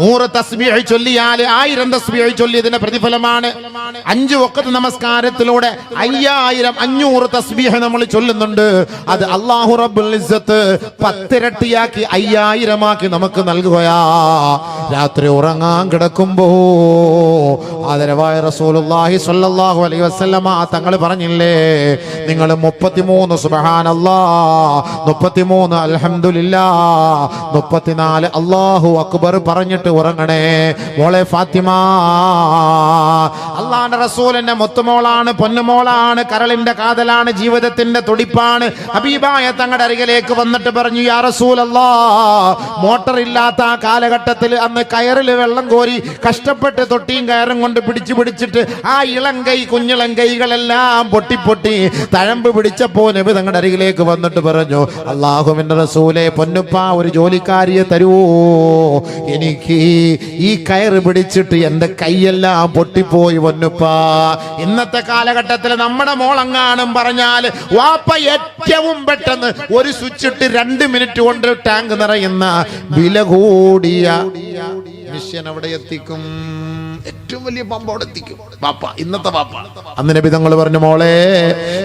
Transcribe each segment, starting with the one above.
നൂറ് തസ്ബീഹ് ചൊല്ലിയാൽ ആയിരം തസ്ബീഹ് ചൊല്ലിയതിന്റെ പ്രതിഫലമാണ്. അഞ്ചു ഒക്കത്ത് നമസ്കാരത്തിലൂടെ അയ്യായിരം അഞ്ഞൂറ് തസ്ബീഹ് നമ്മൾ ചൊല്ലുന്നുണ്ട്. അത് അള്ളാഹു റബ്ബുൽ ഇസ്സത്ത് പത്തിരട്ടിയാക്കി അയ്യായിരമാക്കി നമുക്ക് നൽകുകയാ. രാത്രി ഉറങ്ങാൻ കിടക്കുമ്പോ ആദരവായ റസൂലുള്ളാഹി സ്വല്ലല്ലാഹു അലൈഹി വസല്ലമ തങ്ങൾ പറഞ്ഞില്ലേ നിങ്ങൾ മുപ്പത്തിമൂന്ന് സുബ്ഹാനല്ലാ മുപ്പത്തിമൂന്ന് അൽഹംദുലില്ലാ. മുപ്പത്തിനാല് അല്ലാഹു അക്ബർ പറഞ്ഞിട്ട് ഉറങ്ങണേ. മോളെ ഫാത്തിമ അള്ളാന്റെ റസൂലിന്റെ മുത്തുമോളാണ് പൊന്നുമോളാണ് കരളിന്റെ കാതലാണ് ജീവിതത്തിന്റെ തുടിപ്പാണ്. ഹബീബായ തങ്ങളുടെ അരികിലേക്ക് വന്നിട്ട് പറഞ്ഞു യാ റസൂലല്ലാ മോട്ടർ ഇല്ലാത്ത ആ കാലഘട്ടത്തിൽ അന്ന് കയറിൽ വെള്ളം കോരി കഷ്ടപ്പെട്ട് തൊട്ടിയും കയറും കൊണ്ട് പിടിച്ചു പിടിച്ചിട്ട് ആ ഇളം കൈ കുഞ്ഞിളം കൈകളെല്ലാം പൊട്ടി പൊട്ടി തഴമ്പ് പിടിച്ചപ്പോ നബി തങ്ങളുടെ അരികിലേക്ക് വന്നിട്ട് പറഞ്ഞു അള്ളാഹുവിന്റെ റസൂലെ പൊന്നുപ്പ ഒരു ജോലിക്കാരിയെ തരുവോ എനിക്ക് ഈ കയറ് പിടിച്ചിട്ട് എന്റെ കൈയെല്ലാം പൊട്ടിപ്പോയി വന്നുപ്പാ ഇന്നത്തെ കാലഘട്ടത്തിൽ നമ്മുടെ മോളങ്ങാനും പറഞ്ഞാൽ വാപ്പ ഏറ്റവും പെട്ടെന്ന് ഒരു സ്വിച്ച് ഇട്ട് രണ്ട് മിനിറ്റ് കൊണ്ട് ടാങ്ക് നിറയുന്ന വില കൂടിയ മിഷ്യൻ അവിടെ എത്തിക്കും? ഏറ്റവും വലിയ പമ്പ അവിടെ എത്തിക്കും. പാപ്പ ഇന്നത്തെ പാപ്പ അന്ന് നബി തങ്ങൾ പറഞ്ഞു മോളെ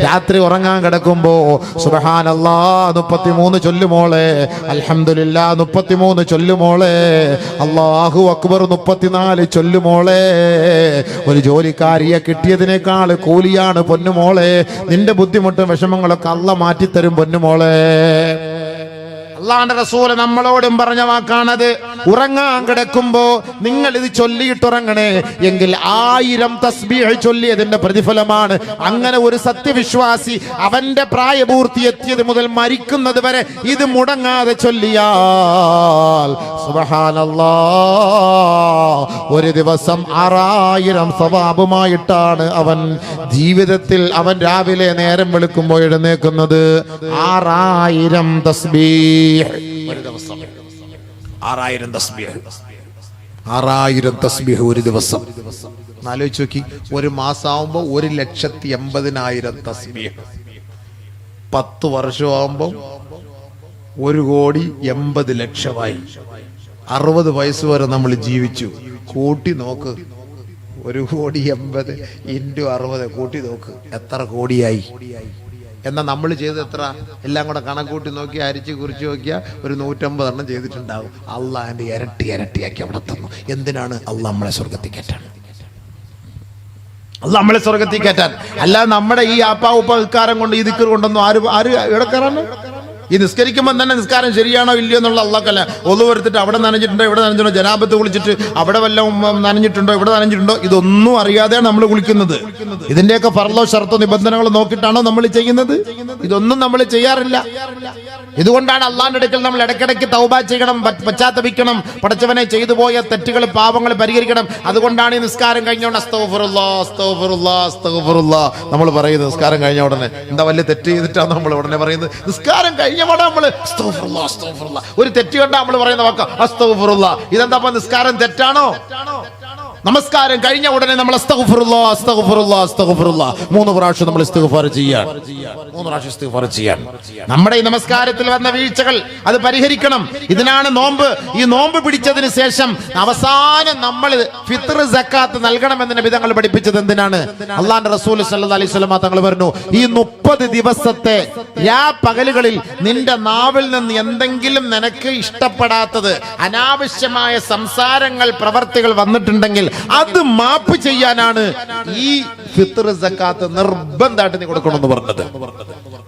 രാത്രി ഉറങ്ങാൻ കിടക്കുമ്പോ സുബഹാനല്ലാ മുപ്പത്തിമൂന്ന് ചൊല്ലുമോളെ അലഹമില്ല മുപ്പത്തി മൂന്ന് ചൊല്ലുമോളെ അള്ളാഹു അക്ബർ മുപ്പത്തിനാല് ചൊല്ലുമോളെ ഒരു ജോലിക്കാരിയെ കിട്ടിയതിനേക്കാൾ കൂലിയാണ് പൊന്നുമോളെ നിന്റെ ബുദ്ധിമുട്ടും വിഷമങ്ങളൊക്കെ അല്ല മാറ്റിത്തരും പൊന്നുമോളെ അള്ളാന്റെ റസൂൽ നമ്മളോടും പറഞ്ഞ വാക്കാണത്. ഉറങ്ങാൻ കിടക്കുമ്പോ നിങ്ങൾ ഇത് ചൊല്ലിയിട്ടുറങ്ങണേ. എങ്കിൽ ആയിരം തസ്ബീഹ് ചൊല്ലിയതിന്റെ പ്രതിഫലമാണ്. അങ്ങനെ ഒരു സത്യവിശ്വാസി അവന്റെ പ്രായപൂർത്തി എത്തിയത് മുതൽ മരിക്കുന്നത് വരെ ഇത് മുടങ്ങാതെ ചൊല്ലിയാൽ ഒരു ദിവസം ആറായിരം സ്വഭാവമായിട്ടാണ് അവൻ ജീവിതത്തിൽ അവൻ രാവിലെ നേരം വെളുക്കുമ്പോൾ എഴുന്നേക്കുന്നത്. ആറായിരം തസ്ബീഹ്. ഒരു ദിവസം. ആറായിരം തസ്ബീഹ്. ആറായിരം തസ്ബീഹ് ഒരു ദിവസം. ആലോചിച്ച് നോക്കി. ഒരു മാസമാകുമ്പോൾ ഒരു ലക്ഷത്തി എൺപതിനായിരം തസ്ബീഹ്. പത്ത് വർഷമാകുമ്പോൾ ഒരു കോടി എൺപത് ലക്ഷമായി. അറുപത് വയസ്സ് വരെ നമ്മൾ ജീവിച്ചു. കൂട്ടി നോക്ക്. ഒരു കോടി എൺപത് ഇന്റു അറുപത്. കൂട്ടി നോക്ക്. എത്ര കോടിയായി? എന്നാൽ നമ്മൾ ചെയ്തത് എത്ര? എല്ലാം കൂടെ കണക്കൂട്ടി നോക്കി അരിച്ച് കുറിച്ച് നോക്കിയാൽ ഒരു നൂറ്റമ്പത് എണ്ണം ചെയ്തിട്ടുണ്ടാവും. അള്ളാഹ് എന്റെ ഇരട്ടി ഇരട്ടിയാക്കി അവിടെ തന്നു. എന്തിനാണ് അള്ളാഹ് നമ്മളെ സ്വർഗത്തിൽ കയറ്റാൻ? അല്ല നമ്മളെ സ്വർഗത്തിൽ കയറ്റാൻ. അല്ലാതെ നമ്മുടെ ഈ ആപ്പാ ഉപ്പ നിസ്കാരം കൊണ്ട് ഈ ദിക്കർ കൊണ്ടൊന്നും ആര് ആര് എവിടെ കയറാണ് ഈ നിസ്കരിക്കുമ്പോൾ തന്നെ നിസ്കാരം ശരിയാണോ ഇല്ലയോ എന്നുള്ള അള്ളാഹല്ല ഒന്നു വരുത്തിട്ട് അവിടെ നനഞ്ഞിട്ടുണ്ടോ ഇവിടെ നനഞ്ഞിട്ടുണ്ടോ ജനാപത്ത് കുളിച്ചിട്ട് അവിടെ വല്ലതും നനഞ്ഞിട്ടുണ്ടോ ഇവിടെ നനഞ്ഞിട്ടുണ്ടോ ഇതൊന്നും അറിയാതെയാണ് നമ്മൾ കുളിക്കുന്നത്. ഇതിന്റെയൊക്കെ ഫർലോ ഷർത്തോ നിബന്ധനകൾ നോക്കിയിട്ടാണോ നമ്മൾ ചെയ്യുന്നത്? ഇതൊന്നും നമ്മൾ ചെയ്യാറില്ല. ഇതുകൊണ്ടാണ് അള്ളാന്റെ അടുക്കൽ നമ്മൾ ഇടയ്ക്കിടയ്ക്ക് തൗബ ചെയ്യണം പശ്ചാത്തപിക്കണം പടച്ചവനെ ചെയ്തു പോയ തെറ്റുകൾ പാപങ്ങൾ പരിഹരിക്കണം. അതുകൊണ്ടാണ് ഈ നിസ്കാരം കഴിഞ്ഞോണ്ട് നമ്മൾ പറയുന്നത് നിസ്കാരം കഴിഞ്ഞ ഉടനെ. എന്താ വലിയ തെറ്റ് ചെയ്തിട്ടാണ് നമ്മൾ ഉടനെ പറയുന്നത്? നിസ്കാരം കഴിഞ്ഞ ഉടനെ നമ്മൾ. ഒരു തെറ്റ് കണ്ടാ നമ്മൾ പറയുന്ന വാക്ക് അസ്തഫുറുള്ള ഇതെന്താ നിസ്കാരം തെറ്റാണോ നമസ്കാരം. കഴിഞ്ഞ ഉടനെ നമ്മൾ. മൂന്ന് പ്രാവശ്യം നമ്മൾ ഇസ്തിഗ്ഫാർ ചെയ്യാൻ. മൂന്ന് പ്രാവശ്യം ഇസ്തിഗ്ഫാർ ചെയ്യാൻ. നമ്മുടെ ഈ നമസ്കാരത്തിൽ വന്ന വീഴ്ചകൾ അത് പരിഹരിക്കണം. ഇതിനാണ് നോമ്പ്. ഈ നോമ്പ് പിടിച്ചതിന് ശേഷം അവസാനം നമ്മൾ ഫിത്ർ സക്കാത്ത് നൽകണമെന്ന് വിധങ്ങൾ പഠിപ്പിച്ചത് എന്തിനാണ്? അള്ളാന്റെ റസൂൽ സല്ലല്ലാഹു അലൈഹി തങ്ങൾ പറഞ്ഞു ഈ മുപ്പത് ദിവസത്തെ രാ പകലുകളിൽ നിന്റെ നാവിൽ നിന്ന് എന്തെങ്കിലും നിനക്ക് ഇഷ്ടപ്പെടാത്തത് അനാവശ്യമായ സംസാരങ്ങൾ പ്രവർത്തികൾ വന്നിട്ടുണ്ടെങ്കിൽ അത് മാപ്പ് ചെയ്യാനാണ് ഈ ഫിത്ർ സക്കാത്ത് നിർബന്ധമായിട്ട് നീ കൊടുക്കണമെന്ന് പറഞ്ഞത്.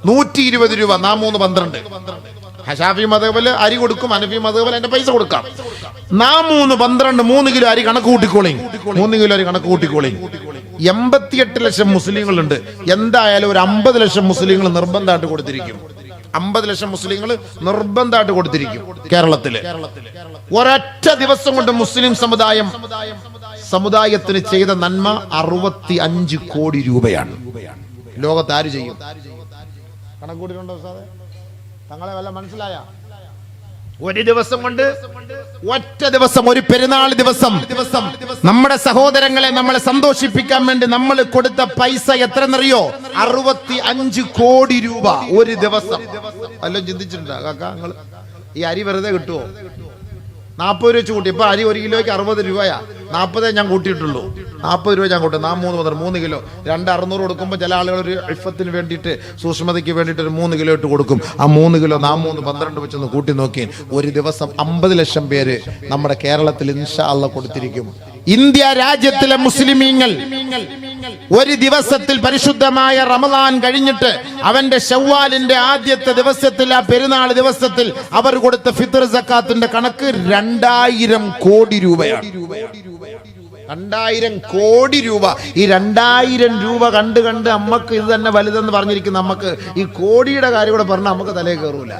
നൂറ്റി ഇരുപത് രൂപ നാ മൂന്ന് പന്ത്രണ്ട്. ഹഷാഫി മതബൽ അരി കൊടുക്കും അനഫി മതബൽ എന്റെ പൈസ കൊടുക്കാം. നാ മൂന്ന് പന്ത്രണ്ട് മൂന്ന് കിലോ അരി കണക്ക് കൂട്ടിക്കോളി. മൂന്ന് കിലോ അരി കണക്ക് കൂട്ടിക്കോളി. എൺപത്തിയെട്ട് ലക്ഷം മുസ്ലിങ്ങളുണ്ട്. എന്തായാലും ഒരു അമ്പത് ലക്ഷം മുസ്ലിങ്ങൾ നിർബന്ധമായിട്ട് കൊടുത്തിരിക്കും. അമ്പത് ലക്ഷം മുസ്ലിങ്ങൾ നിർബന്ധമായിട്ട് കൊടുത്തിരിക്കും കേരളത്തിൽ. ഒരൊറ്റ ദിവസം കൊണ്ട് മുസ്ലിം സമുദായം സമുദായത്തിന് ചെയ്ത നന്മ അറുപത്തി അഞ്ച് കോടി രൂപയാണ്. ലോകത്ത് ആര് ചെയ്യും? കണക്കൂട്ടിട്ടുണ്ടോ സാറേ തങ്ങളെ വല്ല മനസ്സിലായ? ഒരു ദിവസം കൊണ്ട് ഒറ്റ ദിവസം ഒരു പെരുന്നാൾ ദിവസം ദിവസം നമ്മുടെ സഹോദരങ്ങളെ നമ്മളെ സന്തോഷിപ്പിക്കാൻ വേണ്ടി നമ്മൾ കൊടുത്ത പൈസ എത്രയെന്നറിയോ? അറുപത്തി അഞ്ച് കോടി രൂപ ഒരു ദിവസം. വല്ലതും ചിന്തിച്ചിട്ടുണ്ടോ? കാക്ക നിങ്ങൾ ഈ അരി വെറുതെ കിട്ടുമോ നാൽപ്പത് രൂപ വെച്ച് കൂട്ടി. ഇപ്പൊ അരി ഒരു കിലോയ്ക്ക് അറുപത് രൂപയാ. നാൽപ്പതേ ഞാൻ കൂട്ടിയിട്ടുള്ളൂ. നാൽപ്പത് രൂപ ഞാൻ കൂട്ടും. നാ മൂന്ന് മുതൽ മൂന്ന് കിലോ. രണ്ട് അറുന്നൂറ് കൊടുക്കുമ്പോൾ ചില ആളുകൾ ഒരു ഇഫത്തിന് വേണ്ടിയിട്ട് സൂക്ഷ്മതയ്ക്ക് വേണ്ടിയിട്ട് ഒരു മൂന്ന് കിലോ ഇട്ട് കൊടുക്കും. ആ മൂന്ന് കിലോ നാ മൂന്ന് പന്ത്രണ്ട് വെച്ചൊന്ന് കൂട്ടി നോക്കി ഒരു ദിവസം അമ്പത് ലക്ഷം പേര് നമ്മുടെ കേരളത്തിൽ ഇൻഷാ അള്ള കൊടുത്തിരിക്കും. ഇന്ത്യ രാജ്യത്തിലെ മുസ്ലിമീങ്ങൾ ഒരു ദിവസത്തിൽ പരിശുദ്ധമായ റമദാൻ കഴിഞ്ഞിട്ട് അവന്റെ ഷവ്വാലിന്റെ ആദ്യത്തെ ദിവസത്തിൽ ആ പെരുന്നാൾ ദിവസത്തിൽ അവർ കൊടുത്ത ഫിത്തർ സക്കാത്തിന്റെ കണക്ക് രണ്ടായിരം കോടി രൂപയാണ്. രണ്ടായിരം കോടി രൂപ. ഈ രണ്ടായിരം രൂപ കണ്ട് കണ്ട് അമ്മയ്ക്ക് ഇത് തന്നെ വലുതെന്ന് പറഞ്ഞിരിക്കുന്ന നമുക്ക് ഈ കോടിയുടെ കാര്യം കൂടെ പറഞ്ഞാൽ നമുക്ക് തലേ കയറൂല.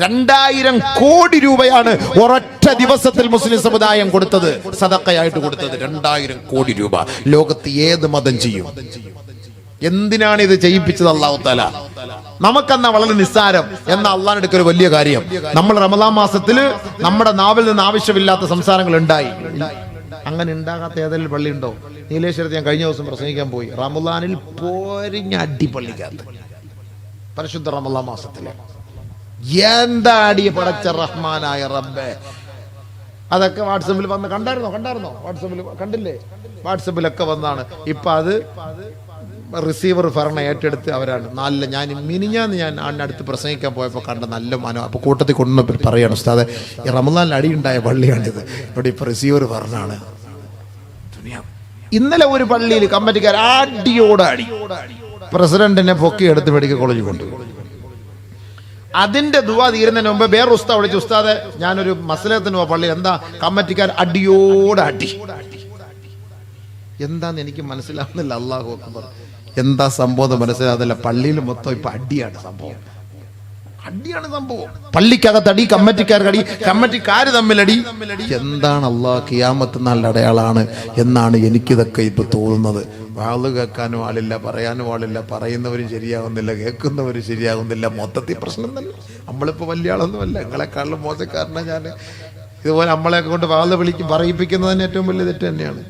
രണ്ടായിരം കോടി രൂപയാണ് ഒരൊറ്റ ദിവസത്തിൽ മുസ്ലിം സമുദായം കൊടുത്തത്. സദക്കയായിട്ട് കൊടുത്തത് രണ്ടായിരം കോടി രൂപ. ലോകത്ത് ഏത് മതം ചെയ്യും? എന്തിനാണ് ഇത് ചെയ്യിപ്പിച്ചത് അള്ളാഹു താല നമുക്കെന്നാ വളരെ നിസ്സാരം. എന്ന അള്ളാൻ ഒരു വലിയ കാര്യം. നമ്മൾ റമദാൻ മാസത്തിൽ നമ്മുടെ നാവിൽ നിന്ന് ആവശ്യമില്ലാത്ത സംസാരങ്ങൾ ഉണ്ടായി. അങ്ങനെ ഉണ്ടാകാത്ത ഏതെങ്കിലും പള്ളി ഉണ്ടോ? നീലേശ്വരത്ത് ഞാൻ കഴിഞ്ഞ ദിവസം പ്രസംഗിക്കാൻ പോയി. റമദാനിൽ പോരിഞ്ഞ അടിപള്ളിക്കകത്ത്. പരിശുദ്ധ റമദാൻ മാസത്തിലെ. എന്താ അടി പടച്ച റഹ്മാനായ റബ്ബേ? അതൊക്കെ വാട്സപ്പിൽ വന്ന് കണ്ടായിരുന്നോ? കണ്ടായിരുന്നോ? വാട്സപ്പിൽ കണ്ടില്ലേ? വാട്സപ്പിലൊക്കെ വന്നാണ്. ഇപ്പൊ അത് റിസീവർ ഭരണ ഏറ്റെടുത്ത് അവരാണ്. നല്ല ഞാൻ മിനിഞ്ഞാന്ന് ഞാൻ അടുത്ത് പ്രസംഗിക്കാൻ പോയപ്പോൾ കണ്ട നല്ല മനോ. അപ്പോൾ കൂട്ടത്തിൽ കൊണ്ടു പറയാണ് ഉസ്താദ് ഈ റമദാനിൽ അടിയുണ്ടായ പള്ളിയാണിത്. ഇവിടെ ഇപ്പോൾ റിസീവർ ഭരണാണ്. ഇന്നലെ ഒരു പള്ളിയിൽ കമ്മിറ്റിക്കാർ അടിയോട് അടി. പ്രസിഡന്റിനെ പൊക്കി എടുത്ത് മെഡിക്കൽ കോളേജിൽ കൊണ്ടുപോയി. അതിന്റെ ദുവാ തീരുന്നതിന് മുമ്പ് വേറെ ഉസ്ത വിളിച്ചു ഉസ്താദെ ഞാനൊരു മസലത്തിന് പോവാ. പള്ളി എന്താ? കമ്മറ്റിക്കാർ അടിയോട് അടി. എന്താന്ന് എനിക്ക് മനസ്സിലാവുന്നില്ല. അള്ളാഹു അക്ബർ. എന്താ സംഭവം മനസ്സിലാകുന്നില്ല പള്ളിയിൽ മൊത്തം ഇപ്പൊ അടിയാണ് സംഭവം. അടിയാണ് സംഭവം. പള്ളിക്കകത്ത് അടി കമ്മറ്റിക്കാർ അടി എന്താണ് അള്ളാഹ് കിയാമത്ത് നല്ല അടയാളാണ് എന്നാണ് എനിക്കിതൊക്കെ ഇപ്പൊ തോന്നുന്നത്. വാൾ കേൾക്കാനും ആളില്ല പറയാനും ആളില്ല പറയുന്നവരും ശരിയാകുന്നില്ല കേൾക്കുന്നവരും ശരിയാകുന്നില്ല മൊത്തത്തിൽ പ്രശ്നം തന്നെ. നമ്മളിപ്പോൾ വലിയ ആളൊന്നുമല്ല. നിങ്ങളെക്കാളും മോശക്കാരനാണ് ഞാൻ ഇതുപോലെ നമ്മളെ കൊണ്ട് വാൾ വിളിക്കും പറയിപ്പിക്കുന്നതന്നെ ഏറ്റവും വലിയ തെറ്റ് തന്നെയാണ്.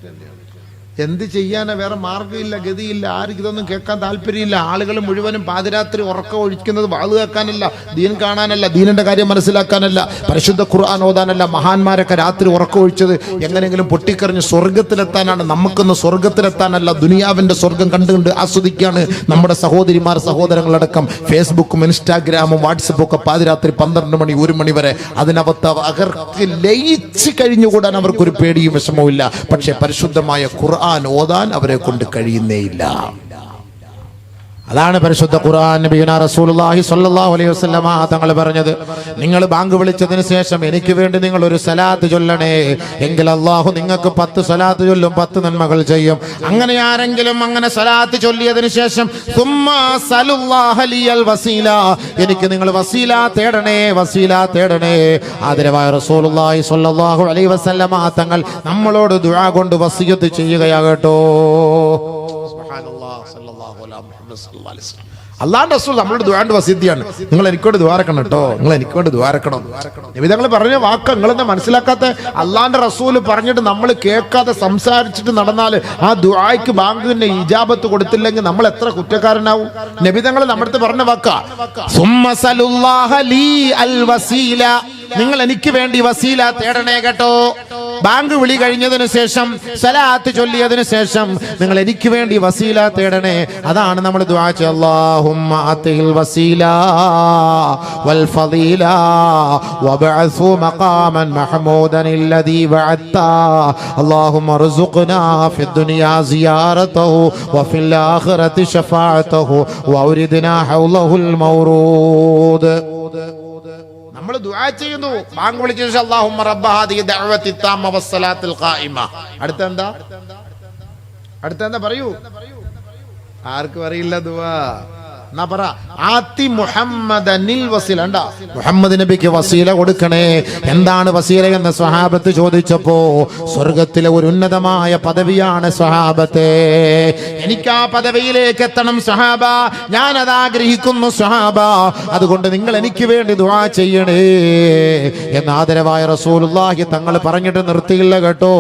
എന്ത് ചെയ്യാനാ? വേറെ മാർഗമില്ല ഗതിയില്ല ആർക്കും ഇതൊന്നും കേൾക്കാൻ താല്പര്യമില്ല. ആളുകൾ മുഴുവനും പാതിരാത്രി ഉറക്കം ഒഴിക്കുന്നത് വാൾ കേൾക്കാനല്ല ദീൻ കാണാനല്ല ദീനിന്റെ കാര്യം മനസ്സിലാക്കാനല്ല പരിശുദ്ധ ഖുർആൻ ഓതാനല്ല മഹാന്മാരൊക്കെ രാത്രി ഉറക്കം ഒഴിച്ചത് എങ്ങനെയെങ്കിലും പൊട്ടിക്കറിഞ്ഞ് സ്വർഗത്തിലെത്താനാണ് നമുക്കൊന്ന് സ്വർഗത്തിലെത്താനല്ല ദുനിയാവിന്റെ സ്വർഗം കണ്ടുകൊണ്ട് ആസ്വദിക്കുകയാണ് നമ്മുടെ സഹോദരിമാർ സഹോദരങ്ങളടക്കം. ഫേസ്ബുക്കും ഇൻസ്റ്റാഗ്രാമും വാട്സപ്പും ഒക്കെ പാതിരാത്രി പന്ത്രണ്ട് മണി ഒരു മണി വരെ അതിനകത്ത് അവർക്ക് ലയിച്ച് കഴിഞ്ഞുകൂടാൻ അവർക്കൊരു പേടിയും വിഷമവും ഇല്ല പക്ഷേ പരിശുദ്ധമായ ഖുർആൻ ഓതാൻ അവരെ കൊണ്ട് കഴിയുന്നേയില്ല. അതാണ് പരിശുദ്ധ ഖുർആൻ നബിയുന റസൂലുള്ളാഹി സ്വല്ലല്ലാഹു അലൈഹി വസല്ലമ തങ്ങൾ പറഞ്ഞത്. നിങ്ങൾ ബാങ്ക് വിളിച്ചതിന് ശേഷം എനിക്ക് വേണ്ടി നിങ്ങൾ ഒരു സലാത്ത് ചൊല്ലണേ. എങ്കിൽ അള്ളാഹു നിങ്ങൾക്ക് പത്ത് സലാത്ത് ചൊല്ലും പത്ത് നന്മകൾ ചെയ്യും. അങ്ങനെ ആരെങ്കിലും അങ്ങനെ സലാത്ത് ചൊല്ലിയതിനു ശേഷം വസീല. എനിക്ക് നിങ്ങൾ വസീല തേടണേ വസീല തേടണേ. ആദരവായ റസൂലുള്ളാഹി സ്വല്ലല്ലാഹു അലൈഹി വസല്ലമ തങ്ങൾ നമ്മളോട് ദുആ കൊണ്ട് വസിയത്ത് ചെയ്യുകയാകട്ടോ. അള്ളാന്റെ റസൂൽ നമ്മളുടെ ദ്വാണ്ട് വസിദ്ധിയാണ് നിങ്ങൾ എനിക്ക് വേണ്ടി ദ്വാരക്കണം കേട്ടോ. നിങ്ങൾ എനിക്ക് വേണ്ടി ദ്വാരക്കണം നിമിതങ്ങൾ പറഞ്ഞ വാക്ക് നിങ്ങളെന്നെ മനസ്സിലാക്കാത്ത? അള്ളാന്റെ റസൂൽ പറഞ്ഞിട്ട് നമ്മൾ കേൾക്കാതെ സംസാരിച്ചിട്ട് നടന്നാൽ ആ ദ്വായ്ക്ക് ബാങ്കിന്റെ ഇജാബത്ത് കൊടുത്തില്ലെങ്കിൽ നമ്മൾ എത്ര കുറ്റക്കാരനാവും? നബിതങ്ങൾ നമ്മുടെ അടുത്ത് പറഞ്ഞ വാക്കാ. സുമ്മ സലുല്ലാഹ ലീ അൽ വസീല നിങ്ങൾ എനിക്ക് വേണ്ടി വസീല തേടണേ കേട്ടോ ബാങ്ക് വിളി കഴിഞ്ഞതിന് ശേഷം സലാത്ത് ചൊല്ലിയതിനു ശേഷം നിങ്ങൾ എനിക്ക് വേണ്ടി വസീല തേടണേ അതാണ് നമ്മൾ ദുആ ചെയ്യുക. അല്ലാഹുമ്മ ആതിഹിൽ വസീല വൽ ഫളീല വബഅസു മഖാമൻ മഹ്മൂദൻ الذي وعدته اللهم ارزقنا في الدنيا زيارته وفي الآخرة شفاعته وأوردنا حوله المورود നമ്മൾ ദുആ ചെയ്യുന്നു. ബാങ്ക് വിളിച്ച അല്ലാഹുമ്മ റബ്ബ ഹാദിഹി ദഅവത്തി താമ്മ വസ്സലാത്തിൽ ഖായിമ. അടുത്ത എന്താ അടുത്ത എന്താ പറയൂ? ആർക്കും അറിയില്ല ദുആ. ആത്തി മുഹമ്മദനിൽ മുഹമ്മദ് നബിക്ക് വസീല കൊടുക്കണേ. എന്താണ് വസീല എന്ന് സ്വഹാബത്ത് ചോദിച്ചപ്പോ സ്വർഗത്തിലെ ഒരു ഉന്നതമായ പദവിയാണ് സ്വഹാബത്തെ. എനിക്ക് ആ പദവിയിലേക്ക് എത്തണം സ്വഹാബ. ഞാൻ അത് ആഗ്രഹിക്കുന്നു സ്വഹാബ. അതുകൊണ്ട് നിങ്ങൾ എനിക്ക് വേണ്ടി ദുവാ ചെയ്യണേ. എന്ന ആദരവായ റസൂലുള്ളാഹി തങ്ങൾ പറഞ്ഞിട്ട് നിർത്തിയില്ല കേട്ടോ.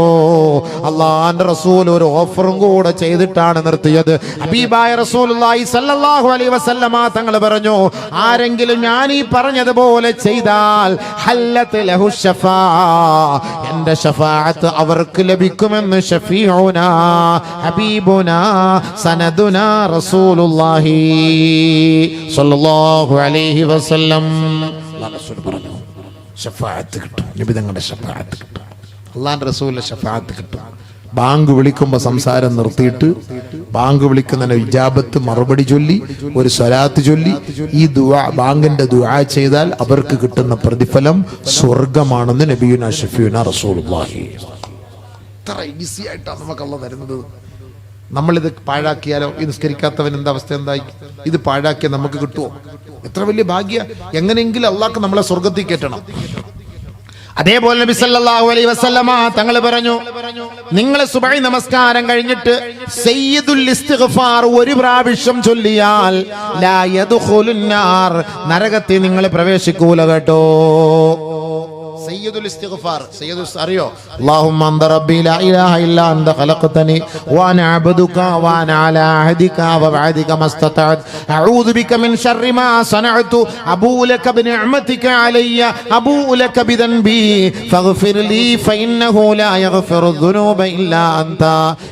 അള്ളാന്റെ റസൂൽ ഒരു ഓഫറും കൂടെ ചെയ്തിട്ടാണ് നിർത്തിയത്. ഹബീബായ റസൂലുള്ളാഹി സല്ലല്ലാഹു അലൈഹി വസല്ലമ തങ്ങൾ പറഞ്ഞു ആരെങ്കിലും ഞാൻ ഈ പറഞ്ഞതുപോലെ ചെയ്താൽ എന്റെ ഷഫാഅത്ത് അവർക്ക് ലഭിക്കുമെന്ന് ഷഫീഉന ഹബീബുന സനദുന റസൂലുള്ളാഹി സ്വല്ലല്ലാഹു അലൈഹി വസല്ലം. റസൂൽ പറഞ്ഞു ഷഫാഅത്ത് കിട്ടും നബി തങ്ങളുടെ ഷഫാഅത്ത് കിട്ടും അള്ളാന്റെ റസൂലിന്റെ ഷഫാഅത്ത് കിട്ടും. ബാങ്ക് വിളിക്കുമ്പോൾ സംസാരം നിർത്തിയിട്ട് ബാങ്ക് വിളിക്കുന്നതിന് ഇജാബത്ത് മറുപടി ചൊല്ലി ഒരു സ്വലാത്ത് ചൊല്ലി. ഈ ദുആ ബാങ്കിന്റെ ദുആ ചെയ്താൽ അവർക്ക് കിട്ടുന്ന പ്രതിഫലം സ്വർഗമാണെന്ന് നബിയുന ഷഫീന റസൂലുള്ളാഹി. ഇത്ര ഈസി ആയിട്ടാണ് നമുക്ക് അള്ള തരുന്നത്. നമ്മളിത് പാഴാക്കിയാലോ? ഈ നിസ്കരിക്കാത്തവൻ എന്താ അവസ്ഥ എന്തായി? ഇത് പാഴാക്കിയാൽ നമുക്ക് കിട്ടുമോ എത്ര വലിയ ഭാഗ്യ. എങ്ങനെയെങ്കിലും അള്ളാഹ് നമ്മളെ സ്വർഗത്തിൽ കയറ്റണം. അതേപോലെ നബി സല്ലല്ലാഹു അലൈഹി വസല്ലമ തങ്ങൾ പറഞ്ഞു നിങ്ങൾ സുബഹി നമസ്കാരം കഴിഞ്ഞിട്ട് സയ്യിദുൽ ഇസ്തിഗ്ഫാർ ഒരു പ്രാവശ്യം ചൊല്ലിയാൽ ലാ യദ്ഖുലുന്നാർ നരകത്തിൽ നിങ്ങൾ പ്രവേശിക്കൂല കേട്ടോ. സയ്യിദുൽ ഇസ്തിഗ്ഫാർ സയ്യിദുൽ അറിയോ اللهم انت ربي لا اله الا انت خلقتني وانا عبدك وانا على عهدك ووعدك ما استطعت اعوذ بك من شر ما صنعت ابو لك بنعمتك علي ابو لك بذنبي فاغفر لي فانه لا يغفر الذنوب الا انت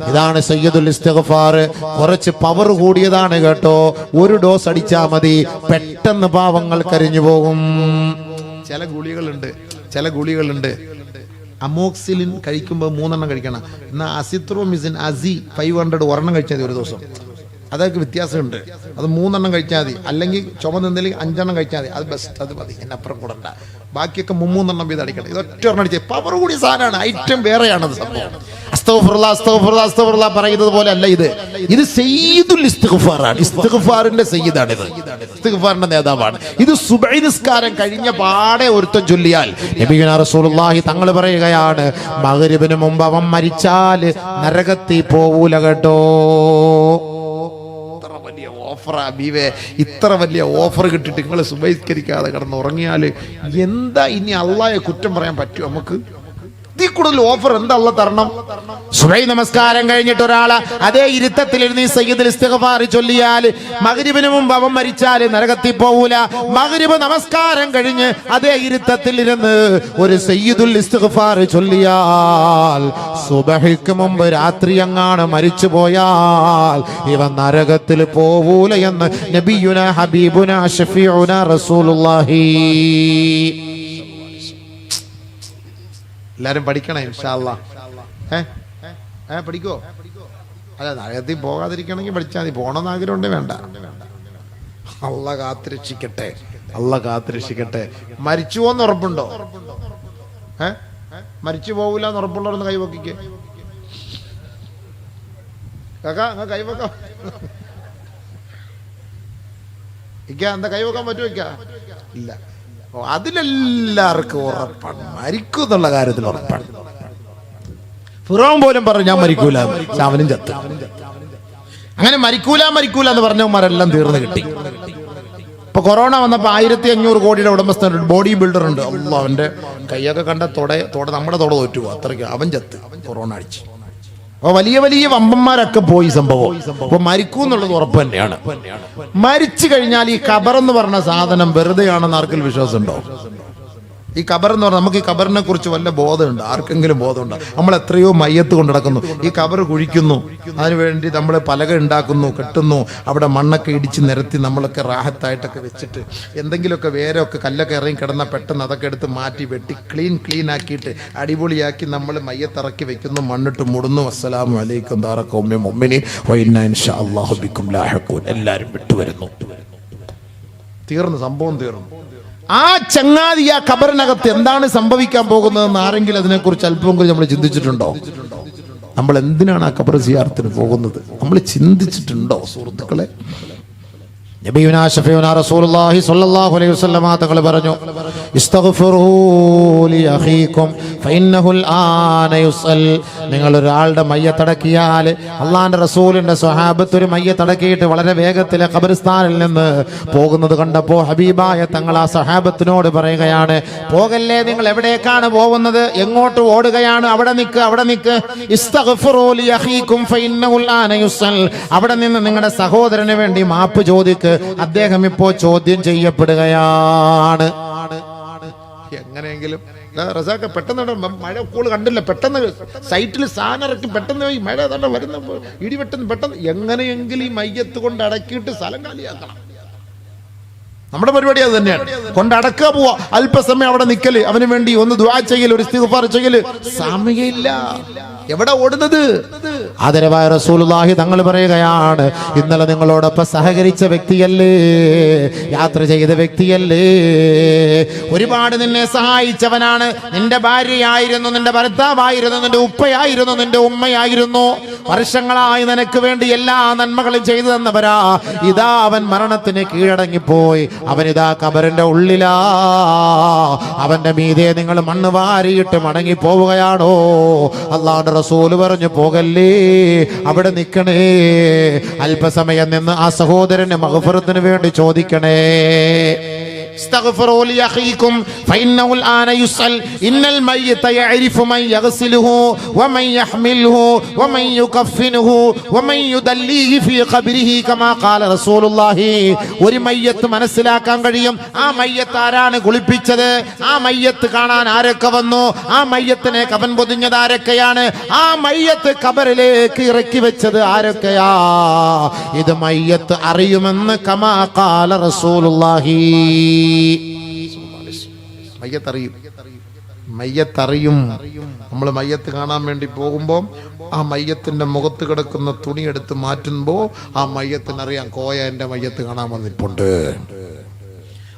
ഇതാണ് സയ്യിദുൽ ഇസ്തിഗ്ഫാർ കുറച്ച് പവർ കൂടിയതാണ് കേട്ടോ ഒരു ഡോസ് അടിച്ചാൽ മതി പെട്ടെന്ന് പാവങ്ങൾ കരിഞ്ഞു പോകും ചില ഗുളികളുണ്ട് ചില ഗുളികളുണ്ട്. അമോക്സിലിൻ കഴിക്കുമ്പോൾ മൂന്നെണ്ണം കഴിക്കണം. എന്നാൽ അസിത്രോമിസിൻ അസി ഫൈവ് ഹൺഡ്രഡ് ഒരെണ്ണം കഴിച്ചാൽ ഒരു ദിവസം. അതൊക്കെ വ്യത്യാസമുണ്ട്. അത് മൂന്നെണ്ണം കഴിച്ചാൽ മതി. അല്ലെങ്കിൽ ചുമന്നെന്തെങ്കിലും അഞ്ചെണ്ണം കഴിച്ചാൽ മതി. അത് ബെസ്റ്റ് അത് മതി. എന്നെ അപ്പുറം കൂടണ്ട. ബാക്കിയൊക്കെ മുമ്മൂന്നെണ്ണം വീതം അടിക്കണം. ഇത് ഒറ്റ ഒരെണ്ണം അടിച്ചത് പവർ കൂടി സാധനമാണ്. ഐറ്റം വേറെയാണത് സംഭവം. പറയുന്നത് പോലെ അല്ല ഇത്. ഇത് സയ്യിദുൽ ഇസ്തിഗ്ഫാറാണ്. ഇസ്തിഗ്ഫാറിന്റെ സെയ്ദാണ് ഇത് ഇസ്തിഗ്ഫാറിന്റെ നേതാവാണ്. ഇത് സുബൈ നിസ്കാരം കഴിഞ്ഞ പാടെ ഒരുത്തൻ ചൊല്ലിയാൽ റസൂലുള്ളാഹി തങ്ങൾ പറയുകയാണ് മഗ്രിബിന് മുമ്പ് അവൻ മരിച്ചാൽ നരകത്തിൽ പോവൂല കേട്ടോ. വലിയ ബീവേ. ഇത്ര വലിയ ഓഫർ കിട്ടിയിട്ട് നിങ്ങൾ സുബഹിസ്കരിക്കാതെ കിടന്ന് ഉറങ്ങിയാൽ എന്താ ഇനി അള്ളായെ കുറ്റം പറയാൻ പറ്റുമോ നമുക്ക്? ഇതിൽ കൂടുതൽ ഓഫർ എന്തല്ല തരണം? സുബൈ നമസ്കാരം കഴിഞ്ഞിട്ട് ഒരാൾ അതേ ഇരുത്തത്തിൽ എഴുതി സയ്യിദിൽ ഇസ്തിഗ്ഫാർ ചൊല്ലിയാൽ മഗ്രിബിന് മുമ്പ് അവൻ മരിച്ചാൽ നരകത്തിൽ പോവൂല. മഗ്രിബ് നമസ്കാരം കഴിഞ്ഞ് അതേ ഇരുത്തത്തിൽ ഇരുന്ന് ഒരു സയ്യിദുൽ ഇസ്തിഗ്ഫാർ ചൊല്ലിയാൽ സുബഹിക്ക് മുമ്പ് രാത്രി അങ്ങാണ് മരിച്ചു പോയാൽ ഇവൻ നരകത്തിൽ പോവൂല എന്ന് നബിയുന ഹബീബുന ഷഫീഉന റസൂലുള്ളാഹി. എല്ലാരും പഠിക്കണേ ഇൻഷാല്ല ഏ? പഠിക്കോ? അല്ല നരകത്തിൽ പോകാതിരിക്കണമെങ്കിൽ പഠിച്ചാൽ മതി. പോകണമെന്ന് ആഗ്രഹം ഉണ്ടേ വേണ്ട. അള്ള കാത്തിരക്ഷിക്കട്ടെ അള്ള കാത്തിരക്ഷിക്കട്ടെ. മരിച്ചു പോന്ന് ഉറപ്പുണ്ടോ? ഏ? മരിച്ചു പോകൂല എന്ന് ഉറപ്പുള്ളവരൊന്ന് കൈവക്കിക്ക്. കാക്കാ അങ്ങ് കൈവക്കാം. ഇക്ക എന്താ കൈവക്കാൻ പറ്റുമോ ഇക്ക? ഇല്ല. അതിലെല്ലാവർക്കും ഉറപ്പാണ്. മരിക്കും എന്നുള്ള കാര്യത്തിൽ ഉറപ്പാണ്. ഫിറോൻ പോലും പറഞ്ഞു ഞാൻ മരിക്കൂല ചാവനും ചത്ത്. അങ്ങനെ മരിക്കൂല മരിക്കൂല എന്ന് പറഞ്ഞവന്മാരെല്ലാം തീർന്നു കിട്ടി. ഇപ്പൊ കൊറോണ വന്നപ്പോ ആയിരത്തി അഞ്ഞൂറ് കോടിയുടെ ഉടമസ്ഥൻ ബോഡി ബിൽഡർ ഉണ്ട്. അവന്റെ കൈയൊക്കെ കണ്ട തൊട തൊട നമ്മുടെ തൊട തോറ്റു അത്രയ്ക്ക് അവൻ ചത്ത് കൊറോണ അടിച്ച്. അപ്പൊ വലിയ വലിയ വമ്പന്മാരൊക്കെ പോയി സംഭവം. അപ്പൊ മരിക്കൂ എന്നുള്ളത് ഉറപ്പ് തന്നെയാണ്. മരിച്ചു കഴിഞ്ഞാൽ ഈ ഖബർ എന്ന് പറഞ്ഞ സാധനം വെറുതെയാണെന്ന് ആർക്കും വിശ്വാസമുണ്ടോ? ഈ ഖബർ എന്ന് പറഞ്ഞാൽ നമുക്ക് ഈ ഖബറിനെ കുറിച്ച് വല്ല ബോധമുണ്ട്? ആർക്കെങ്കിലും ബോധമുണ്ട്? നമ്മൾ എത്രയോ മയ്യത്ത് കൊണ്ട് നടക്കുന്നു. ഈ ഖബർ കുഴിക്കുന്നു. അതിനുവേണ്ടി നമ്മൾ പലക ഉണ്ടാക്കുന്നു കെട്ടുന്നു. അവിടെ മണ്ണൊക്കെ ഇടിച്ച് നിരത്തി നമ്മളൊക്കെ റാഹത്തായിട്ടൊക്കെ വെച്ചിട്ട് എന്തെങ്കിലുമൊക്കെ വേരൊക്കെ കല്ലൊക്കെ ഇറങ്ങി കിടന്നാൽ പെട്ടെന്ന് അതൊക്കെ എടുത്ത് മാറ്റി വെട്ടി ക്ലീൻ ക്ലീൻ ആക്കിയിട്ട് അടിപൊളിയാക്കി നമ്മൾ മയ്യത്തിറക്കി വെക്കുന്നു മണ്ണിട്ട് മുടുന്നു. അസ്സലാമു അലൈക്കും താറക്കൗമ്യ മൊമ്മിനി അള്ളാഹു ബിക്കും ലാഹക്കൂൻ എല്ലാവരും വിട്ടുവരുന്നു. തീർന്നു സംഭവം തീർന്നു. ആ ചങ്ങാതി ആ ഖബറിനകത്ത് എന്താണ് സംഭവിക്കാൻ പോകുന്നതെന്ന് ആരെങ്കിലും അതിനെക്കുറിച്ച് അല്പം കൂടി നമ്മൾ ചിന്തിച്ചിട്ടുണ്ടോ? നമ്മൾ എന്തിനാണ് ആ ഖബർ സിയാർത്തിന് പോകുന്നത്? നമ്മൾ ചിന്തിച്ചിട്ടുണ്ടോ സുഹൃത്തുക്കളെ? നബിയുനാ ഷഫീഉനാ റസൂലുള്ളാഹി സ്വല്ലല്ലാഹു അലൈഹി വസല്ലമ തങ്ങൾ പറഞ്ഞു ഇസ്തഗ്ഫിറൂ ലി അഖീകും ഫഇന്നഹുൽ ആന യുസൽ നിങ്ങൾ ഒരാളുടെ മയ്യത്തടക്കിയാൽ അള്ളാഹിന്റെ റസൂലിന്റെ സ്വഹാബത്ത് ഒരു മയ്യത്തടക്കിയിട്ട് വളരെ വേഗത്തിൽ ഖബർസ്ഥാനിൽ നിന്ന് പോകുന്നത് കണ്ടപ്പോൾ ഹബീബായ തങ്ങൾ ആ സഹാബത്തിനോട് പറയുകയാണ് പോകല്ലേ നിങ്ങൾ എവിടേക്കാണ് പോകുന്നത്? എങ്ങോട്ട് ഓടുകയാണ്? അവിടെ നിൽക്ക് അവിടെ നിൽക്ക്. ഇസ്തഗ്ഫിറൂ ലി അഖീകും ഫഇന്നഹുൽ ആന യുസൽ അവിടെ നിന്ന് നിങ്ങളുടെ സഹോദരന് വേണ്ടി മാപ്പ് ചോദിക്ക് അദ്ദേഹം ഇപ്പോ ചോദ്യം ചെയ്യപ്പെടുകയാണ്. എങ്ങനെയെങ്കിലും റസാക്ക പെട്ടെന്ന്. മഴ കൂൾ കണ്ടില്ല. പെട്ടെന്ന് സൈറ്റിൽ സാധനം ഇറക്കി പെട്ടെന്ന് പോയി മഴ തന്നെ വരുന്ന ഇടി പെട്ടെന്ന് പെട്ടെന്ന് എങ്ങനെയെങ്കിലും ഈ മയ്യത്ത് കൊണ്ട് അടക്കിയിട്ട് സ്ഥലം കാലിയാക്കണം. നമ്മുടെ പരിപാടി അത് തന്നെയാണ്. കൊണ്ടടക്കുക പോവാ. അല്പസമയം അവിടെ നിക്കൽ. അവന് വേണ്ടി ഒന്ന് ദ്വാ ചെയ്യൽ ഒരു സ്ഥിതി ചെയ്യൽ. സമയമില്ല. എവിടെ ഓടുന്നത്? ആദരവായ റസൂലുള്ളാഹി തങ്ങൾ പറയുകയാണ് ഇന്നലെ നിങ്ങളോടൊപ്പം സഹകരിച്ച വ്യക്തിയല്ലേ? യാത്ര ചെയ്ത വ്യക്തിയല്ലേ? ഒരുപാട് നിന്നെ സഹായിച്ചവനാണ്. നിന്റെ ഭാര്യയായിരുന്നു നിന്റെ ഭർത്താവായിരുന്നു നിന്റെ ഉപ്പയായിരുന്നു നിന്റെ ഉമ്മയായിരുന്നു. വർഷങ്ങളായി നിനക്ക് വേണ്ടി എല്ലാ നന്മകളും ചെയ്തു തന്നവരാ. ഇതാ അവൻ മരണത്തിന് കീഴടങ്ങിപ്പോയി. അവനിതാ കബറിന്റെ ഉള്ളിലാ. അവന്റെ മീതെ നിങ്ങൾ മണ്ണ് വാരിയിട്ട് മടങ്ങി പോവുകയാണോ അള്ളാഹുന്റെ റസൂൽ പറഞ്ഞു പോകല്ലേ അവിടെ നിൽക്കണേ അല്പസമയം നിന്ന് ആ സഹോദരന് മഹഫറത്തിന് വേണ്ടി ചോദിക്കണേ. استغفروا لأخيكم فإنه الآن يسأل إن الميت يعرف من يغسله ومن يحمله ومن يكفنه ومن يدليه في قبره كما قال رسول الله ഒരു മയ്യത്ത് മനസ്സിലാക്കാൻ കഴിയും ആ മയ്യത്ത് ആരാണ് കുളിപ്പിച്ചത് ആ മയ്യത്ത് കാണാൻ ആരൊക്കെ വന്നു ആ മയ്യത്തിനെ കവൻ പൊതിഞ്ഞത് ആരൊക്കെയാണ് ആ മയ്യത്ത് കബറിലേക്ക് ഇറക്കി വെച്ചത് ആരൊക്കെയാ ഇത് മയ്യത്ത് അറിയുമെന്ന് കമാ കാല റസൂലുള്ളാഹി മയ്യത്തറിയും മയ്യത്തറിയും നമ്മൾ മയ്യത്ത് കാണാൻ വേണ്ടി പോകുമ്പോൾ ആ മയ്യത്തിന്റെ മുഖത്ത് കിടക്കുന്ന തുണി എടുത്ത് മാറ്റുമ്പോൾ ആ മയ്യത്തിനറിയാം കോയ എൻ്റെ മയ്യത്ത് കാണാൻ വന്നിട്ടുണ്ട്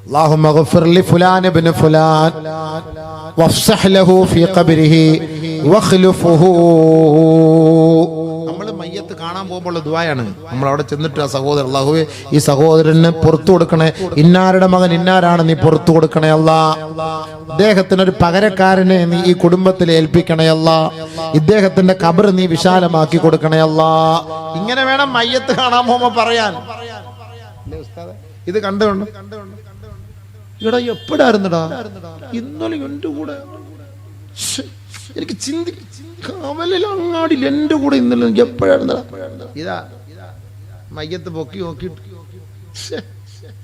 اللهم اغفر لفلان ابن فلان وافسح له في قبره واخلفه നമ്മൾ മയ്യത്ത് കാണാൻ പോകുമ്പോൾ ദ്വായാണ് നമ്മൾ അവിടെ ചെന്നിട്ട് ആ സഹോദരൻ അള്ളാഹുവെ ഈ സഹോദരന് പുറത്തു കൊടുക്കണേ. ഇന്നാരുടെ മകൻ ഇന്നാരാണ് നീ പുറത്തു കൊടുക്കണേ അല്ല? ഇദ്ദേഹത്തിന് ഒരു പകരക്കാരനെ നീ ഈ കുടുംബത്തിൽ ഏൽപ്പിക്കണേ അല്ല. ഇദ്ദേഹത്തിന്റെ കബർ നീ വിശാലമാക്കി കൊടുക്കണേ അല്ല. ഇങ്ങനെ വേണം മയ്യത്ത് കാണാൻ പോകുമ്പോ പറയാൻ? ഇത് കണ്ടുകൊണ്ട്. ഇവിടെ എപ്പോഴായിരുന്നടാ ഇന്നലെ എന്റെ കൂടെ. എനിക്ക് ചിന്തി കവലിൽ അങ്ങാടിയിൽ എന്റെ കൂടെ ഇന്നലെ എപ്പോഴായിരുന്നു ഇതാ. മയ്യത്ത് പൊക്കി നോക്കിയിട്ട്.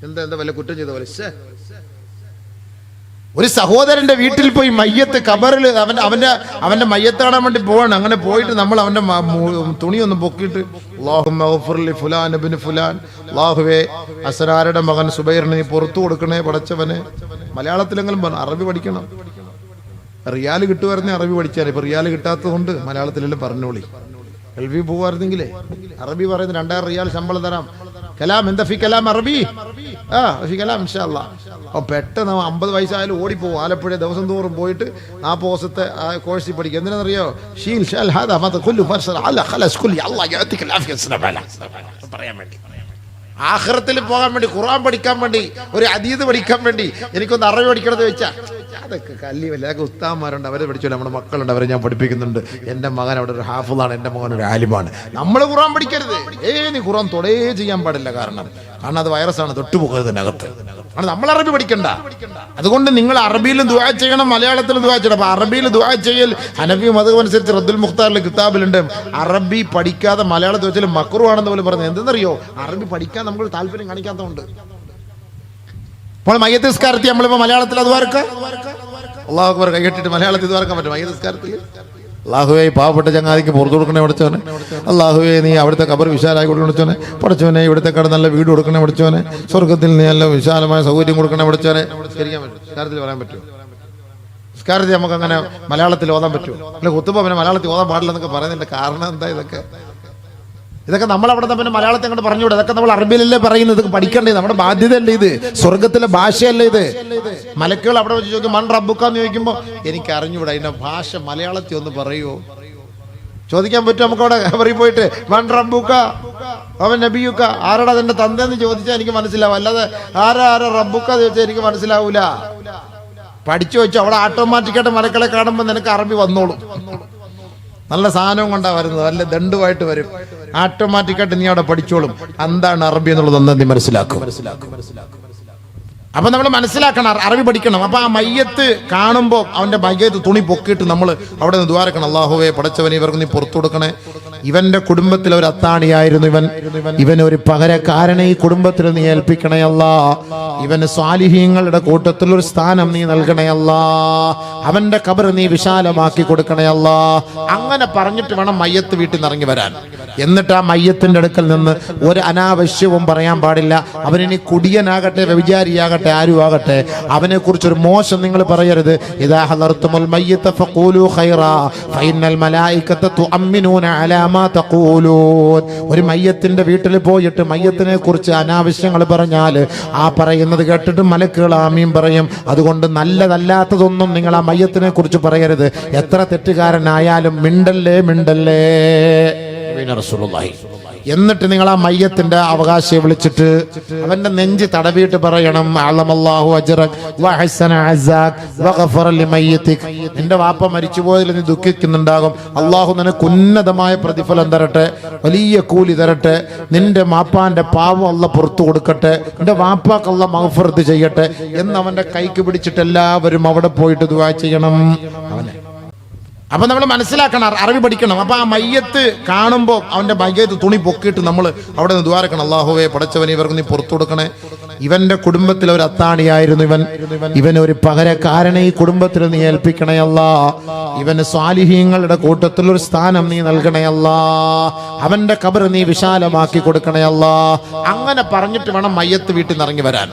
എന്താ എന്താ വല്ല കുറ്റം ചെയ്ത പോലെ? ഒരു സഹോദരന്റെ വീട്ടിൽ പോയി മയ്യത്ത് കബറിൽ അവൻ അവന്റെ അവന്റെ മയ്യത്ത് കാണാൻ വേണ്ടി പോവാണ്. അങ്ങനെ പോയിട്ട് നമ്മൾ അവന്റെ തുണിയൊന്നും പൊക്കിയിട്ട് അല്ലാഹുമ്മ ഫുലാൻ അസനാരുടെ മകൻ സുബൈറിനെ പുറത്തു കൊടുക്കണേ പടച്ചവനെ. മലയാളത്തിലെങ്കിലും അറബി പഠിക്കണം. റിയാൽ കിട്ടുമായിരുന്നേ അറബി പഠിച്ചാൽ ഇപ്പൊ റിയാൽ കിട്ടാത്തതുകൊണ്ട് മലയാളത്തിലെല്ലാം പറഞ്ഞോളി. എൽവി പോവായിരുന്നെങ്കിലേ അറബി പറയുന്നത് രണ്ടായിരം റിയാൽ ശമ്പളം തരാം. കലാം എന്താ ഫി കലാം അറബി? ആ ഫി കലാം ഇൻഷാ അല്ലാ അപ്പൊ പെട്ടെന്ന് അമ്പത് വയസ്സായാലും ഓടിപ്പോവും. ആലപ്പുഴ ദിവസം തോറും പോയിട്ട് ആ പോസത്തെ ആ കോഴ്സിൽ പഠിക്കും. എന്തിനാണെന്നറിയോ? ഷീൽ കുല്ലു ഖലസ് കുല്ലി. പറയാൻ വേണ്ടി. ആഖിറത്തിൽ പോകാൻ വേണ്ടി ഖുർആൻ പഠിക്കാൻ വേണ്ടി ഒരു അതീത് പഠിക്കാൻ വേണ്ടി എനിക്കൊന്ന് അറബി പഠിക്കണമെന്ന് വെച്ചാ അതൊക്കെ കല്ലിയല്ല അതൊക്കെ ഉസ്താന്മാരുണ്ട് അവരെ പഠിച്ചല്ലോ നമ്മുടെ മക്കളുണ്ട് അവരെ ഞാൻ പഠിപ്പിക്കുന്നുണ്ട്. എന്റെ മകൻ അവിടെ ഒരു ഹാഫിളാണ് എന്റെ മകൻ ഒരു ആലിമാണ്. നമ്മൾ ഖുർആൻ പഠിക്കരുത്. ഏ നീ ഖുർആൻ തൊടേ ചെയ്യാൻ പാടില്ല കാരണം. കാരണം അത് വൈറസാണ് തൊട്ടുപോകരുത് ആണ് നമ്മൾ അറബി പഠിക്കണ്ട. അതുകൊണ്ട് നിങ്ങൾ അറബിയിലും ദുവാ ചെയ്യണം മലയാളത്തിലും ദുവാ ചെയ്യണം. അപ്പൊ അറബിയിൽ ദുവാ ചെയ്യൽ ഹനഫി മതം അനുസരിച്ച് റദ്ദുൽ മുഖ്താറിലെ കിതാബിലുണ്ട്. അറബി പഠിക്കാതെ മലയാളത്തിൽ വെച്ചാൽ മക്രുവാണെന്ന് പോലും പറഞ്ഞത് എന്തെന്നറിയോ? അറബി പഠിക്കാൻ നമ്മൾ താല്പര്യം കാണിക്കാത്തതുകൊണ്ട്. അപ്പോൾ മയ്യത്ത് നിസ്കാരത്തിൽ നമ്മളിപ്പോ മലയാളത്തിൽ അത് വാർക്കാം? അള്ളാഹു അക്ബർ കൈകെട്ടിട്ട് മലയാളത്തിൽ ഇത് വാർക്കാൻ പറ്റും മയ്യത്തിസ്കാരത്തിൽ? അള്ളാഹുവെ പാവപ്പെട്ട ചങ്ങാതിക്ക് പുറത്തു കൊടുക്കണേ പഠിച്ചവനെ. അള്ളാഹുവെ നീ അവിടുത്തെ കബർ വിശാലായി കൊടുക്കണ പഠിച്ചവനെ. പഠിച്ചവനെ ഇവിടുത്തെ കട നല്ല വീട് കൊടുക്കണേ പഠിച്ചവനെ. സ്വർഗത്തിൽ നീ നല്ല വിശാലമായ സൗകര്യം കൊടുക്കണേ പഠിച്ചവനെ. ശരിക്കാൻ നിസ്കാരത്തിൽ പറയാൻ പറ്റും നിസ്കാരത്തിൽ നമുക്ക് അങ്ങനെ മലയാളത്തിൽ ഓതാൻ പറ്റുമോ? അല്ലെ കുത്തുമ്പോ പിന്നെ മലയാളത്തിൽ ഓതാൻ പാടില്ലെന്നൊക്കെ പറയുന്നതിന്റെ കാരണം എന്താ ഇതൊക്കെ? ഇതൊക്കെ നമ്മൾ അവിടെ തമ്മിൽ മലയാളത്തെ അങ്ങോട്ട് പറഞ്ഞുകൂടെ ഇതൊക്കെ നമ്മൾ അറബിയിലല്ലേ പറയുന്നത്? ഇതൊക്കെ പഠിക്കണ്ടേ? നമ്മുടെ ബാധ്യതയല്ലേ ഇത്? സ്വർഗത്തിലെ ഭാഷയല്ലേ ഇത്? മലക്കുകൾ അവിടെ വെച്ച് ചോദിക്കും മൺ റബ്ബുക്കാന്ന് ചോദിക്കുമ്പോൾ എനിക്ക് അറിഞ്ഞുകൂടാ അതിന്റെ ഭാഷ മലയാളത്തിൽ ഒന്ന് പറയുമോ ചോദിക്കാൻ പറ്റും നമുക്ക് അവിടെ? പറയും പോയിട്ട് മൺ റബ്ബുക്ക അവൻ നബിയുക്ക ആരാടാ അതിന്റെ തന്തെന്ന് ചോദിച്ചാൽ എനിക്ക് മനസ്സിലാവും. അല്ലാതെ ആരാ ആരാ റബ്ബുക്ക ചോദിച്ചാൽ എനിക്ക് മനസ്സിലാവൂല. പഠിച്ചു വെച്ചു. അവിടെ ഓട്ടോമാറ്റിക്കായിട്ട് മലക്കളെ കാണുമ്പോൾ നിനക്ക് അറബി വന്നോളും. നല്ല സാധനവും കൊണ്ടാ വരുന്നത്. നല്ല ദണ്ടുമായിട്ട് വരും. ഓട്ടോമാറ്റിക്കായിട്ട് നീ അവിടെ പഠിച്ചോളും. എന്താണ് അറബി എന്നുള്ളത് ഒന്ന് നീ മനസ്സിലാക്കും. അപ്പൊ നമ്മൾ മനസ്സിലാക്കണം അറബി പഠിക്കണം. അപ്പൊ ആ മയ്യത്ത് കാണുമ്പോൾ അവന്റെ മയ്യത്ത് തുണി പൊക്കിയിട്ട് നമ്മൾ അവിടെ നിന്ന് ദ്വാരക്കണം. അള്ളാഹുവെ പടച്ചവനെ ഇവർക്ക് നീ പുറത്തു കൊടുക്കണേ. ഇവന്റെ കുടുംബത്തിൽ ഒരു അത്താണിയായിരുന്നു ഇവൻ. ഇവൻ ഒരു പകരക്കാരനെ ഈ കുടുംബത്തിൽ നീ ഏൽപ്പിക്കണയല്ല ഇവന് സ്വാലിഹീങ്ങളുടെ കൂട്ടത്തിൽ ഒരു സ്ഥാനം നീ നൽകണയല്ല അവന്റെ കബർ നീ വിശാലമാക്കി കൊടുക്കണയല്ല അങ്ങനെ പറഞ്ഞിട്ട് വേണം മയ്യത്ത് വീട്ടിൽ നിന്ന് ഇറങ്ങി വരാൻ. എന്നിട്ട് ആ മയ്യത്തിന്റെ അടുക്കൽ നിന്ന് ഒരു അനാവശ്യവും പറയാൻ പാടില്ല. അവനിനി കുടിയനാകട്ടെ വ്യഭിചാരിയാകട്ടെ ആരും ആകട്ടെ അവനെ കുറിച്ച് ഒരു മോശം നിങ്ങൾ പറയരുത്. ഇതാ ഹളർത്തുമുൽ മയ്യത്ത ഫഖൂലു ഖൈറ ഫഇന്നൽ മലായികത തുഅമ്മിനൂന അലാ ഒരു മയ്യത്തിന്റെ വീട്ടിൽ പോയിട്ട് മയ്യത്തിനെ കുറിച്ച് അനാവശ്യങ്ങൾ പറഞ്ഞാൽ ആ പറയുന്നത് കേട്ടിട്ട് മലക്കുകൾ ആമീൻ പറയും. അതുകൊണ്ട് നല്ലതല്ലാത്തതൊന്നും നിങ്ങൾ ആ മയ്യത്തിനെ കുറിച്ച് പറയരുത്. എത്ര തെറ്റുകാരനായാലും മിണ്ടല്ലേ മിണ്ടല്ലേ. എന്നിട്ട് നിങ്ങൾ ആ മയ്യത്തിന്റെ അവകാശിയെ വിളിച്ചിട്ട് അവന്റെ നെഞ്ച് തടവിയിട്ട് പറയണം അലമല്ലാഹു നിന്റെ വാപ്പ മരിച്ചുപോയതിൽ നീ ദുഃഖിക്കുന്നുണ്ടാകും. അള്ളാഹു നിനക്ക് ഉന്നതമായ പ്രതിഫലം തരട്ടെ വലിയ കൂലി തരട്ടെ നിന്റെ മാപ്പാന്റെ പാവം അല്ല പുറത്തു കൊടുക്കട്ടെ നിന്റെ വാപ്പാക്കല്ല മഹഫറത്ത് ചെയ്യട്ടെ എന്ന് അവന്റെ കൈക്ക് പിടിച്ചിട്ട് എല്ലാവരും അവിടെ പോയിട്ട് ദുവാ ചെയ്യണം. അവനെ അപ്പൊ നമ്മൾ മനസ്സിലാക്കണം അറി- അറിവ് പഠിക്കണം. അപ്പൊ ആ മയ്യത്ത് കാണുമ്പോൾ അവന്റെ മയ്യത്ത് തുണി പൊക്കിയിട്ട് നമ്മൾ അവിടെ നിന്ന് ദ്വാരക്കണം. അള്ളാഹുവേ പടച്ചവനെ ഇവർക്ക് നീ പുറത്തു കൊടുക്കണേ. ഇവന്റെ കുടുംബത്തിൽ ഒരു അത്താണിയായിരുന്നു ഇവൻ. ഇവൻ ഒരു പകരക്കാരനെ ഈ കുടുംബത്തിൽ നീ ഏൽപ്പിക്കണയല്ല ഇവന് സ്വാലിഹീങ്ങളുടെ കൂട്ടത്തിൽ ഒരു സ്ഥാനം നീ നൽകണയല്ല അവന്റെ കബർ നീ വിശാലമാക്കി കൊടുക്കണയല്ല അങ്ങനെ പറഞ്ഞിട്ട് വേണം മയ്യത്ത് വീട്ടിൽ നിന്ന് ഇറങ്ങി വരാൻ.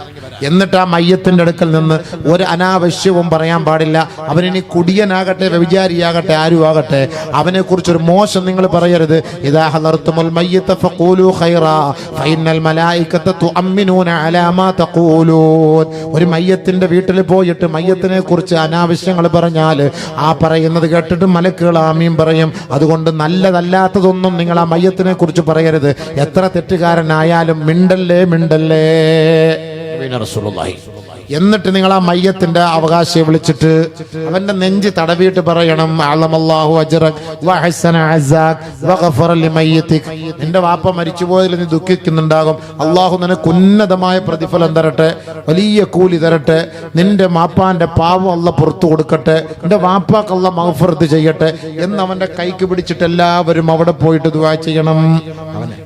എന്നിട്ട് ആ മയ്യത്തിന്റെ അടുക്കൽ നിന്ന് ഒരു അനാവശ്യവും പറയാൻ പാടില്ല. അവനിനി കുടിയനാകട്ടെ വ്യഭിചാരിയാകട്ടെ ആരും ആകട്ടെ അവനെ കുറിച്ച് ഒരു മോശം നിങ്ങൾ പറയരുത്. ഇതാ ഹളർത്തുമുൽ മയ്യത്ത് ഫഖൂലു ഫൈനൽ മലായിക്കത്ത് അമ്മിനൂന അലാ ഒരു മയ്യത്തിന്റെ വീട്ടിൽ പോയിട്ട് മയ്യത്തിനെ കുറിച്ച് അനാവശ്യങ്ങൾ പറഞ്ഞാൽ ആ പറയുന്നത് കേട്ടിട്ട് മലക്കുകൾ ആമീൻ പറയും. അതുകൊണ്ട് നല്ലതല്ലാത്തതൊന്നും നിങ്ങൾ ആ മയ്യത്തിനെ കുറിച്ച് പറയരുത്. എത്ര തെറ്റുകാരനായാലും മിണ്ടല്ലേ മിണ്ടല്ലേ. റസൂലുള്ളാഹി. എന്നിട്ട് നിങ്ങൾ ആ മയ്യത്തിന്റെ അവകാശിയെ വിളിച്ചിട്ട് അവന്റെ നെഞ്ച് തടവിയിട്ട് പറയണം അലമല്ലാഹു നിന്റെ വാപ്പ മരിച്ചുപോയതിൽ നീ ദുഃഖിക്കുന്നുണ്ടാകും. അള്ളാഹു നിനക്ക് ഉന്നതമായ പ്രതിഫലം തരട്ടെ വലിയ കൂലി തരട്ടെ നിന്റെ മാപ്പാന്റെ പാവം അല്ല പുറത്തു കൊടുക്കട്ടെ നിന്റെ വാപ്പാക്കല്ല മഹഫറത്ത് ചെയ്യട്ടെ എന്ന് അവന്റെ കൈക്ക് പിടിച്ചിട്ട് എല്ലാവരും അവിടെ പോയിട്ട് ദുവാ ചെയ്യണം. അവനെ